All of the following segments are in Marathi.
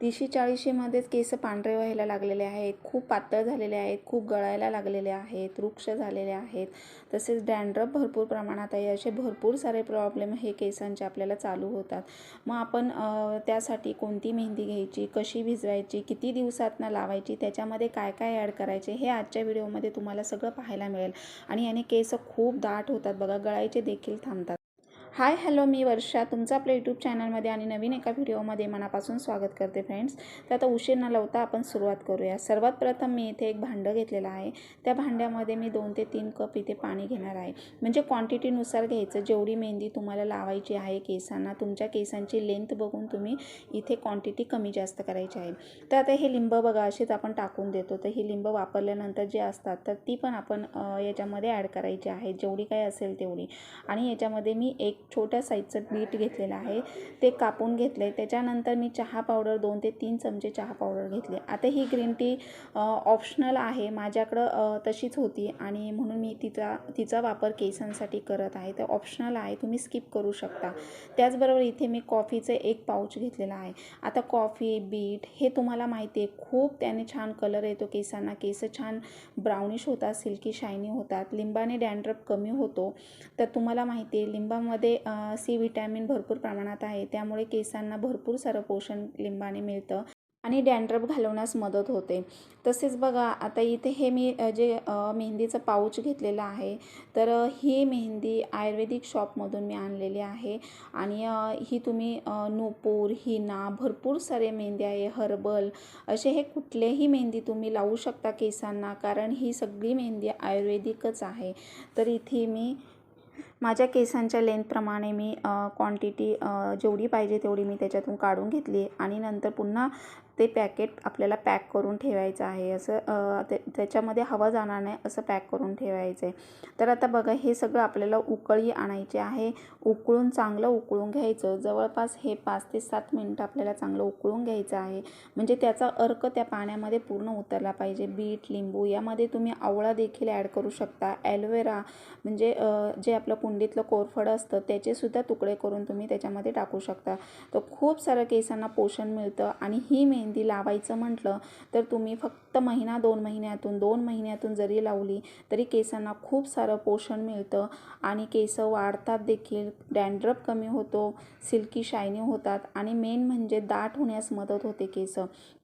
तीसशे चाळीसशेमध्येच केस पांढरे व्हायला लागलेले आहेत. खूप पातळ झालेले आहेत. खूप गळायला लागलेले आहेत. वृक्ष झालेले आहेत. तसेच डॅन्ड्रफ भरपूर प्रमाणात आहे. असे भरपूर सारे प्रॉब्लेम हे केसांचे आपल्याला चालू होतात. मग आपण त्यासाठी कोणती मेहंदी घ्यायची? कशी भिजवायची? किती दिवसातनं लावायची? त्याच्यामध्ये काय काय ॲड करायचे? हे आजच्या व्हिडिओमध्ये तुम्हाला सगळं पाहायला मिळेल. आणि याने केस खूप दाट होतात. बघा गळायचे देखील थांबतात. हाय हॅलो मी वर्षा. तुमचं आपल्या यूट्यूब चॅनलमध्ये आणि नवीन एका व्हिडिओमध्ये मनापासून स्वागत करते फ्रेंड्स तर आता उशीर न लावता आपण सुरुवात करूया. सर्वात प्रथम मी इथे एक भांडं घेतलेलं आहे. त्या भांड्यामध्ये मी दोन ते तीन कप इथे पाणी घेणार आहे. म्हणजे क्वांटिटीनुसार घ्यायचं. जेवढी मेहंदी तुम्हाला लावायची आहे केसांना तुमच्या केसांची लेंथ बघून तुम्ही इथे क्वांटिटी कमी जास्त करायची आहे. तर आता हे लिंब बघा असेच आपण टाकून देतो. तर ही लिंब वापरल्यानंतर जे असतात तर ती पण आपण याच्यामध्ये ॲड करायची आहे. जेवढी काय असेल तेवढी. आणि याच्यामध्ये मी एक छोट्या साईजचं बीट घेतलेलं आहे. ते कापून घेतले त्याच्यानंतर मी चहा पावडर दोन ते तीन चमचे चहा पावडर घेतले. आता ही ग्रीन टी ऑप्शनल आहे. माझ्याकडं तशीच होती आणि म्हणून मी तिचा तिचा वापर केसांसाठी करत आहे. तर ऑप्शनल आहे. तुम्ही स्किप करू शकता. त्याचबरोबर इथे मी कॉफीचं एक पाऊच घेतलेला आहे. आता कॉफी बीट हे तुम्हाला माहिती आहे. खूप त्याने छान कलर येतो केसांना. केस छान ब्राउनिश होतात सिल्की शायनी होतात. लिंबाने डॅन्ड्रप कमी होतो. तर तुम्हाला माहिती आहे लिंबामध्ये सी व्हिटॅमिन भरपूर प्रमाणात आहे. त्यामुळे केसांना भरपूर सारं पोषण लिंबाने मिळतं आणि डॅन्ड्रफ घालवण्यास मदत होते. तसेच बघा आता इथे हे मी जे मेहंदीचं पाऊच घेतलेलं आहे तर ही मेहंदी आयुर्वेदिक शॉपमधून मी आणलेली आहे. आणि ही तुम्ही नूपूर हिना भरपूर सारे मेहंदी आहे हर्बल असे हे कुठलेही मेहंदी तुम्ही लावू शकता केसांना कारण ही सगळी मेहंदी आयुर्वेदिकच आहे. तर इथे मी माझ्या केसांच्या लेंथप्रमाणे मी क्वांटिटी जेवढी पाहिजे तेवढी मी त्याच्यातून काढून घेतली आणि नंतर पुन्हा ते पॅकेट आपल्याला पॅक करून ठेवायचं आहे. असं ते त्याच्यामध्ये हवा जाणार नाही असं पॅक करून ठेवायचं आहे तर आता बघा हे सगळं आपल्याला उकळी आणायची आहे. उकळून चांगलं उकळून घ्यायचं. जवळपास हे पाच ते सात मिनटं आपल्याला चांगलं उकळून घ्यायचं आहे. म्हणजे त्याचा अर्क त्या पाण्यामध्ये पूर्ण उतरला पाहिजे. बीट लिंबू यामध्ये तुम्ही आवळा देखील ॲड करू शकता. ॲलोवेरा म्हणजे जे आपलं कुंडीतलं कोरफड असतं त्याचेसुद्धा तुकडे करून तुम्ही त्याच्यामध्ये टाकू शकता. तर खूप सारं केसांना पोषण मिळतं आणि ही मेहंदी लावायचं म्हटलं तर तुम्ही फक्त महिना दोन महिन्यातून दोन महिन्यातून जरी लावली तरी केसांना खूप सारं पोषण मिळतं. आणि केस वाढतात देखील डॅन्ड्रप कमी होतो सिल्की शायनी होतात. आणि मेन म्हणजे दाट होण्यास मदत होते केस.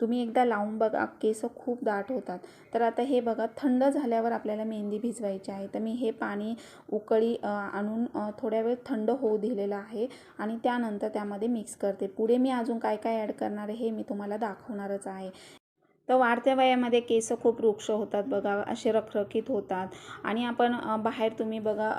तुम्ही एकदा लावून बघा केस खूप दाट होतात. तर आता हे बघा थंड झाल्यावर आपल्याला मेहंदी भिजवायची आहे. तर मी हे पाणी उकळी आणून थोड्या वेळ थंड होऊ दिलेलं आहे. आणि त्यानंतर त्यामध्ये मिक्स करते. पुढे मी अजून काय काय ॲड करणार आहे हे मी तुम्हाला दाखवणारच आहे. तर वाढत्या वयामध्ये केस खूप वृक्ष होतात बघा असे रखरखीत होतात. आणि आपण बाहेर तुम्ही बघा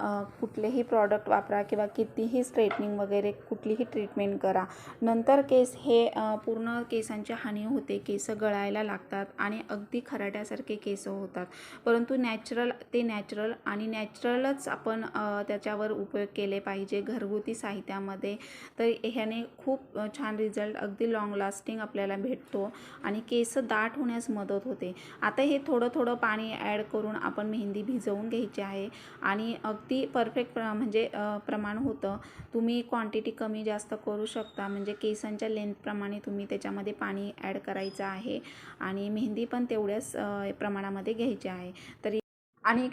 कुठलेही प्रॉडक्ट वापरा किंवा कितीही स्ट्रेटनिंग वगैरे कुठलीही ट्रीटमेंट करा नंतर केस हे पूर्ण केसांची हानी होते केस गळायला लागतात आणि अगदी खराट्यासारखे केस होतात. परंतु नॅचरल ते नॅचरल आणि नॅचरलच आपण त्याच्यावर उपयोग केले पाहिजे घरगुती साहित्यामध्ये. तर ह्याने खूप छान रिझल्ट अगदी लाँग लास्टिंग आपल्याला भेटतो. आणि केस दाट होण्यास मदत होते. आता हे थोडं थोडं पाणी ॲड करून आपण मेहंदी भिजवून घ्यायची आहे. आणि अगदी परफेक्ट प्र म्हणजे प्रमाण होतं. तुम्ही क्वांटिटी कमी जास्त करू शकता. म्हणजे केसांच्या लेंथप्रमाणे तुम्ही त्याच्यामध्ये पाणी ॲड करायचं आहे. आणि मेहंदी पण तेवढ्याच प्रमाणामध्ये घ्यायची आहे. तरी आणि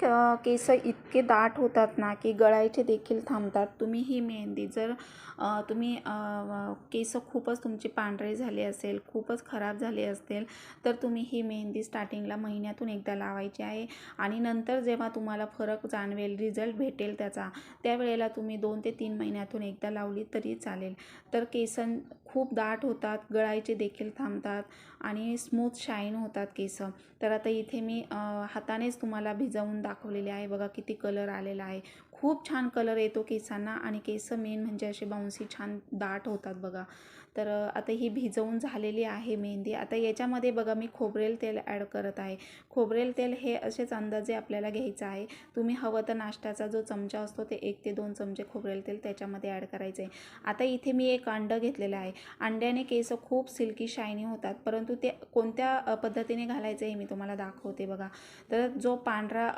केस इतके दाट होतात ना की गळायचे देखील थांबतात. तुम्ही ही मेहंदी जर तुम्ही केस खूपच तुमचे पांढरे झाले असेल खूपच खराब झाले असेल तर तुम्ही ही मेहंदी स्टार्टिंगला महिन्यातून एकदा लावायची आहे. आणि नंतर जेव्हा तुम्हाला फरक जाणवेल रिझल्ट भेटेल त्याचा त्यावेळेला तुम्ही दोन ते तीन महिन्यातून एकदा लावली तरी चालेल. तर केसां खूप दाट होतात गळायचे देखील थांबतात आणि स्मूथ शाईन होतात केस. तर आता इथे मी हातानेच तुम्हाला भिजवून दाखवलेले आहे. बघा किती कलर आलेला आहे. खूप छान कलर येतो केसांना आणि केस मेन म्हणजे असे बाउन्सी छान दाट होतात बघा. तर आता ही भिजवून झालेली आहे मेहंदी. आता याच्यामध्ये बघा मी खोबरेल तेल ॲड करत आहे. खोबरेल तेल हे असेच अंदाजे आपल्याला घ्यायचं आहे. तुम्ही हवं तर नाश्त्याचा जो चमचा असतो ते एक ते दोन चमचे खोबरेल तेल त्याच्यामध्ये ॲड करायचं आहे आता इथे मी एक अंडं घेतलेलं आहे. अंड्याने केस खूप सिल्की शायनी होतात परंतु ते कोणत्या पद्धतीने घालायचं हे मी तुम्हाला दाखवते बघा. तर जो पांढरा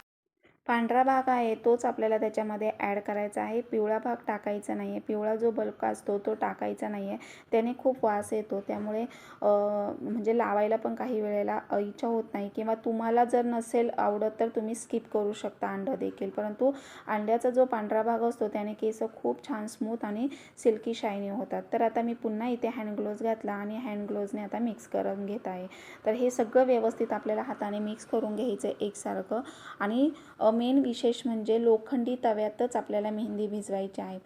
पांढरा भाग आहे तोच आपल्याला त्याच्यामध्ये ॲड करायचा आहे. पिवळा भाग टाकायचा नाही आहे पिवळा जो बल्क असतो तो टाकायचा नाही आहे त्याने खूप वास येतो. त्यामुळे म्हणजे लावायला पण काही वेळेला इच्छा होत नाही किंवा तुम्हाला जर नसेल आवडत तर तुम्ही स्किप करू शकता अंडं देखील. परंतु अंड्याचा जो पांढरा भाग असतो त्याने केस खूप छान स्मूथ आणि सिल्की शायनी होतात. तर आता मी पुन्हा इथे हँड ग्लोव्ज घातला आणि हँड ग्लोव्जने आता मिक्स करून घेत आहे. तर हे सगळं व्यवस्थित आपल्याला हाताने मिक्स करून घ्यायचं एकसारखं. आणि मेन विशेष म्हणजे लोखंडी तव्यातच आपल्याला मेहंदी भिजवायची आहे.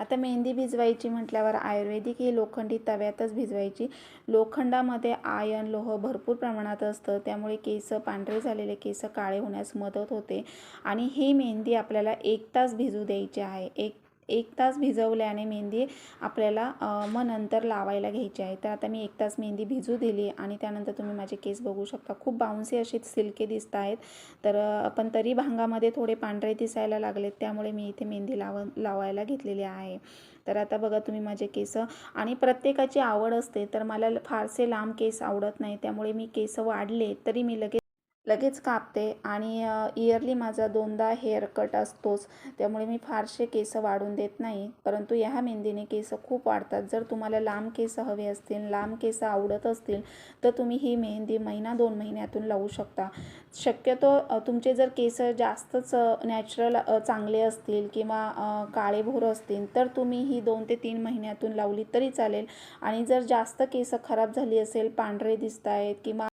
आता मेहंदी भिजवायची म्हटल्यावर आयुर्वेदिक ही लोखंडी तव्यातच भिजवायची. लोखंडामध्ये आयन लोह भरपूर प्रमाणात असतं. त्यामुळे केस पांढरे झालेले केस काळे होण्यास मदत होते. आणि ही मेहंदी आपल्याला एक तास भिजू द्यायची आहे. एक एक तास भिजवल्याने मेहंदी आपल्याला मग नंतर लावायला घ्यायची आहे. तर आता मी एक तास मेहंदी भिजू दिली आणि त्यानंतर तुम्ही माझे केस बघू शकता. खूप बाउन्सी असे सिल्के दिसत आहेत. तर पण तरी भांगामध्ये थोडे पांढरे दिसायला लागलेत त्यामुळे मी इथे मेहंदी लाव लावायला घेतलेली आहे. तर आता बघा तुम्ही माझे केस आणि प्रत्येकाची आवड असते तर मला फारसे लांब केस आवडत नाही त्यामुळे मी केस वाढले तरी मी लगेच लगेच कापते आणि इयरली माझा दोनदा हेअर कट असतोच. त्यामुळे मी फारसे केस वाढून देत नाही. परंतु ह्या मेहंदीने केस खूप वाढतात. जर तुम्हाला लांब केस हवे असतील लांब केस आवडत असतील तर तुम्ही ही मेहंदी महिना दोन महिन्यातून लावू शकता. शक्यतो तुमचे जर केस जास्तच नॅचरल चांगले असतील किंवा काळेभोर असतील तर तुम्ही ही दोन ते तीन महिन्यातून लावली तरी चालेल. आणि जर जास्त केस खराब झाली असेल पांढरे दिसत आहेत किंवा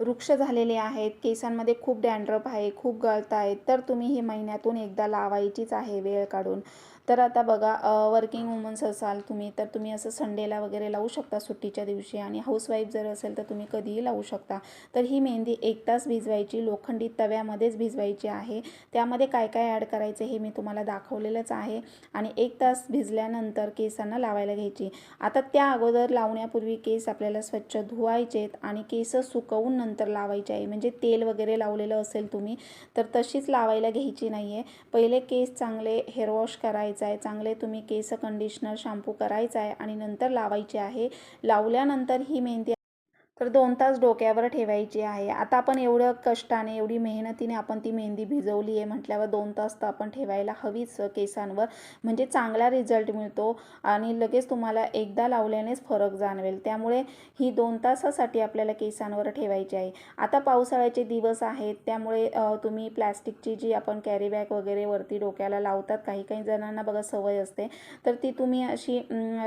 वृक्ष झालेले आहेत केसांमध्ये खूप डॅन्ड्रफ आहे खूप गळत आहेत तर तुम्ही ही महिन्यातून एकदा लावायचीच आहे वेळ काढून. तर आता बघा वर्किंग वुमन्स असाल तुम्ही तर तुम्ही असं संडेला वगैरे लावू शकता सुट्टीच्या दिवशी. आणि हाऊसवाईफ जर असेल तर तुम्ही कधीही लावू शकता. तर ही मेहंदी एक तास भिजवायची लोखंडी तव्यामध्येच भिजवायची आहे. त्यामध्ये काय काय ॲड करायचं हे मी तुम्हाला दाखवलेलंच आहे. आणि एक तास भिजल्यानंतर केसांना लावायला घ्यायची. आता त्या अगोदर लावण्यापूर्वी केस आपल्याला स्वच्छ धुवायचेत आणि केस सुकवून नंतर लावायचे आहे. म्हणजे तेल वगैरे लावलेलं असेल तुम्ही तर तशीच लावायला घ्यायची नाही आहे पहिले केस चांगले हेअरवॉश करायचे करायचा आहे चांगले तुम्ही केस कंडिशनर शॅम्पू करायचा आहे आणि नंतर लावायचे आहे. लावल्यानंतर ही मेहंदी तर दोन तास डोक्यावर ठेवायची आहे. आता आपण एवढं कष्टाने एवढी मेहनतीने आपण ती मेहंदी भिजवली आहे म्हटल्यावर दोन तास तर आपण ठेवायला हवीच केसांवर. म्हणजे चांगला रिझल्ट मिळतो आणि लगेच तुम्हाला एकदा लावल्यानेच फरक जाणवेल. त्यामुळे ही दोन तासासाठी आपल्याला केसांवर ठेवायची आहे. आता पावसाळ्याचे दिवस आहेत. त्यामुळे तुम्ही प्लॅस्टिकची जी आपण कॅरीबॅग वगैरे वरती डोक्याला लावतात काही काही जणांना बघा सवय असते तर ती तुम्ही अशी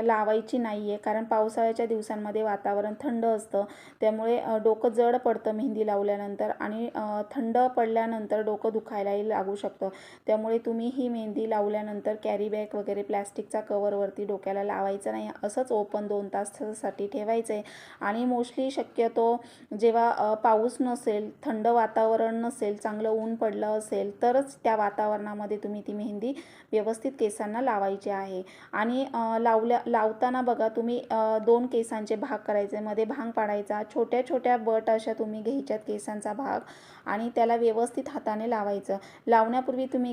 लावायची नाही आहे कारण पावसाळ्याच्या दिवसांमध्ये वातावरण थंड असतं. त्यामुळे डोकं जड पडतं मेहंदी लावल्यानंतर आणि थंड पडल्यानंतर डोकं दुखायलाही लागू शकतं. त्यामुळे तुम्ही ही मेहंदी लावल्यानंतर कॅरी बॅग वगैरे प्लॅस्टिकचा कवरवरती डोक्याला लावायचं नाही. असंच ओपन दोन तासासाठी ठेवायचं. आहे आणि मोस्टली शक्यतो जेव्हा पाऊस नसेल थंड वातावरण नसेल चांगलं ऊन पडलं असेल तरच त्या वातावरणामध्ये तुम्ही ती मेहंदी व्यवस्थित केसांना लावायची आहे. आणि लावल्या लावताना बघा तुम्ही दोन केसांचे भाग करायचे. मध्ये भांग पाडायचा छोट्या छोट्या बट अशा तुम्ही घ्यायच्यात केसांचा भाग आणि त्याला व्यवस्थित हाताने लावायचं. लावण्यापूर्वी तुम्ही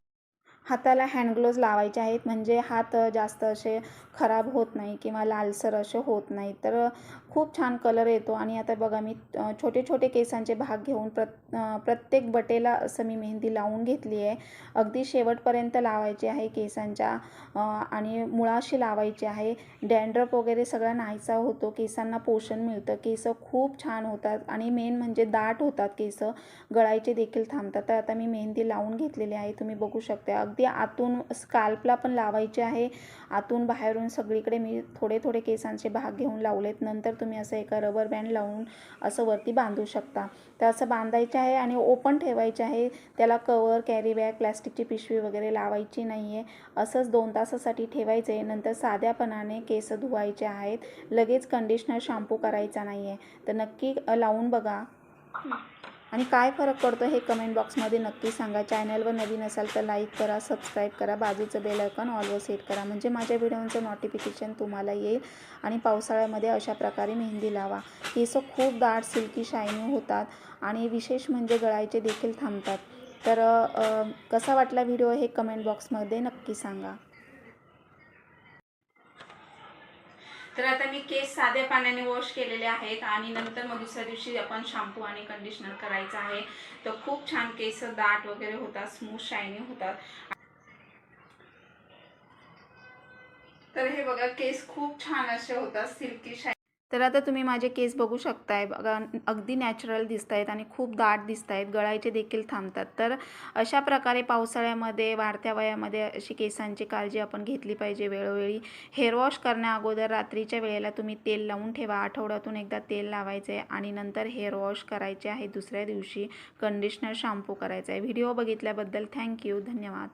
हाताला हँडग्लोव्ज लावायचे आहेत. म्हणजे हात जास्त असे खराब होत नाही किंवा लालसर असे होत नाही. तर खूप छान कलर येतो. आणि आता बघा मी छोटे छोटे केसांचे भाग घेऊन प्रत प्रत्येक बटेला असं मी मेहंदी लावून घेतली आहे. अगदी शेवटपर्यंत लावायची आहे केसांच्या आणि मुळाशी लावायची आहे. डँड्रप वगैरे सगळा नाहीसा होतो. केसांना पोषण मिळतं. केस खूप छान होतात. आणि मेन म्हणजे दाट होतात केस. गळायचे देखील थांबतात. तर आता मी मेहंदी लावून घेतलेली आहे. तुम्ही बघू शकता. अगदी आतून स्काल्पला पण लावायचे आहे. आतून बाहेरून सगळीकडे मी थोडे थोडे केसांचे भाग घेऊन लावलेत. नंतर तुम्ही असं एका रबर बँड लावून असं वरती बांधू शकता. तर असं बांधायचे आहे आणि ओपन ठेवायचे आहे. त्याला कवर कॅरी बॅग प्लॅस्टिकची पिशवी वगैरे लावायची नाही आहे असंच दोन तासासाठी ठेवायचं. आहे नंतर साध्यापणाने केस धुवायचे आहेत. लगेच कंडिशनर शॅम्पू करायचा नाही आहे तर नक्की लावून बघा. आणि काय फरक पडतो हे कमेंट बॉक्समध्ये नक्की सांगा. चॅनलवर नवीन असाल तर लाईक करा सबस्क्राईब करा. बाजूचं बेल आयकॉन ऑलवर सेट करा. म्हणजे माझ्या व्हिडिओचं नोटिफिकेशन तुम्हाला येईल आणि पावसाळ्यामध्ये अशा प्रकारे मेहंदी लावा. केस खूप दाट सिल्की शायनी होतात आणि विशेष म्हणजे गळायचे देखील थांबतात. तर कसा वाटला व्हिडिओ हे कमेंट बॉक्समध्ये नक्की सांगा. तर आता मी केस साध्या पाण्याने वॉश केलेले आहेत आणि नंतर मग दुसऱ्या दिवशी आपण शॅम्पू आणि कंडिशनर करायचं आहे. तर खूप छान केस दाट वगैरे होतात स्मूथ शायनी होतात. तर हे बघा केस खूप छान असे होतात सिल्की शायनी तर आता तुम्ही माझे केस बघू शकताय. अगदी नॅचरल दिसत आहेत आणि खूप दाट दिसत आहेत गळायचे देखील थांबतात. तर अशा प्रकारे पावसाळ्यामध्ये वाढत्या वयामध्ये अशी केसांची काळजी आपण घेतली पाहिजे वेळोवेळी. हेअर वॉश करण्या अगोदर रात्रीच्या वेळेला तुम्ही तेल लावून ठेवा. आठवड्यातून एकदा तेल लावायचं आहे आणि नंतर हेअर वॉश करायचे आहे. दुसऱ्या दिवशी कंडिशनर शॅम्पू करायचा आहे. व्हिडिओ बघितल्याबद्दल थँक्यू धन्यवाद.